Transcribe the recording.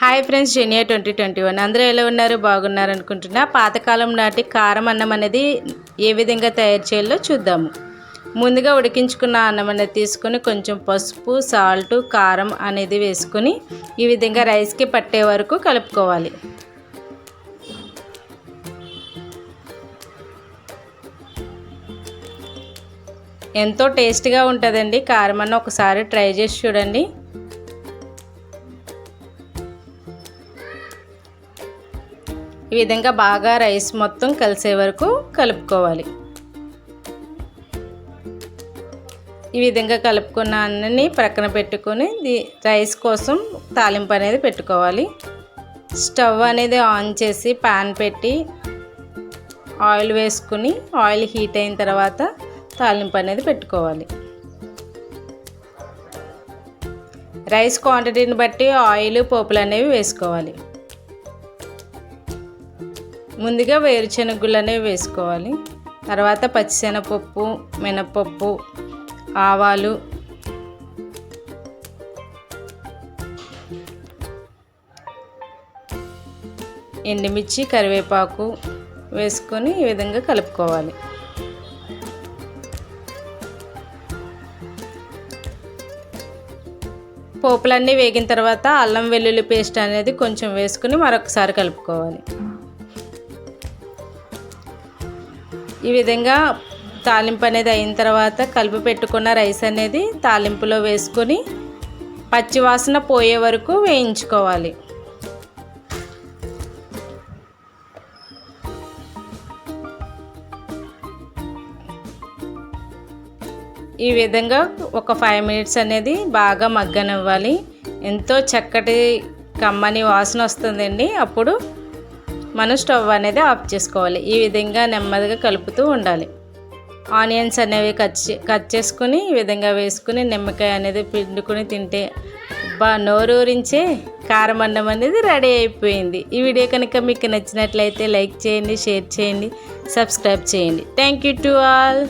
Hi friends జెనియా twenty twenty one. అందరూ ఎలా ఉన్నారు? బాగున్నారు అనుకుంటున్నా. పాతకాలం నాటి కారం అన్నం అనేది ఏ విధంగా తయారు చేయాలో చూద్దాము. ముందుగా ఉడికించుకున్న అన్నం అనేది తీసుకొని కొంచెం పసుపు సాల్ట్ కారం అనేది వేసుకొని ఈ విధంగా రైస్కి పట్టే వరకు కలుపుకోవాలి. ఎంతో టేస్ట్గా ఉంటుందండి. కారం అన్న ఒకసారి ట్రై చేసి చూడండి. ఈ విధంగా బాగా రైస్ మొత్తం కలిసే వరకు కలుపుకోవాలి. ఈ విధంగా కలుపుకున్న అన్నని ప్రక్కన పెట్టుకొని రైస్ కోసం తాలింపు అనేది పెట్టుకోవాలి. స్టవ్ అనేది ఆన్ చేసి పాన్ పెట్టి ఆయిల్ వేసుకుని ఆయిల్ హీట్ అయిన తర్వాత తాలింపు అనేది పెట్టుకోవాలి. రైస్ క్వాంటిటీని బట్టి ఆయిల్ పోపులు అనేవి వేసుకోవాలి. ముందుగా వేరుశనగలు అనేవి వేసుకోవాలి. తర్వాత పచ్చిశనగపప్పు మినపప్పు ఆవాలు. ఎండుమిర్చి కరివేపాకు వేసుకొని ఈ విధంగా కలుపుకోవాలి. పోపులన్నీ వేగిన తర్వాత అల్లం వెల్లుల్లి పేస్ట్ అనేది కొంచెం వేసుకుని మరొకసారి కలుపుకోవాలి. ఈ విధంగా తాలింపు అనేది అయిన తర్వాత కలిపి పెట్టుకున్న రైస్ అనేది తాలింపులో వేసుకొని పచ్చివాసన పోయే వరకు వేయించుకోవాలి. ఈ విధంగా ఒక ఫైవ్ మినిట్స్ అనేది బాగా మగ్గనివ్వాలి. ఎంతో చక్కటి కమ్మని వాసన వస్తుందండి. అప్పుడు మనం స్టవ్ అనేది ఆఫ్ చేసుకోవాలి. ఈ విధంగా నెమ్మదిగా కలుపుతూ ఉండాలి. ఆనియన్స్ అనేవి కట్ కట్ చేసుకుని ఈ విధంగా వేసుకుని నిమ్మకాయ అనేది పిండుకొని తింటే బా నోరూరించే కారం అన్నం అనేది రెడీ అయిపోయింది. ఈ వీడియో కనుక మీకు నచ్చినట్లయితే లైక్ చేయండి షేర్ చేయండి సబ్స్క్రైబ్ చేయండి. Thank you to all.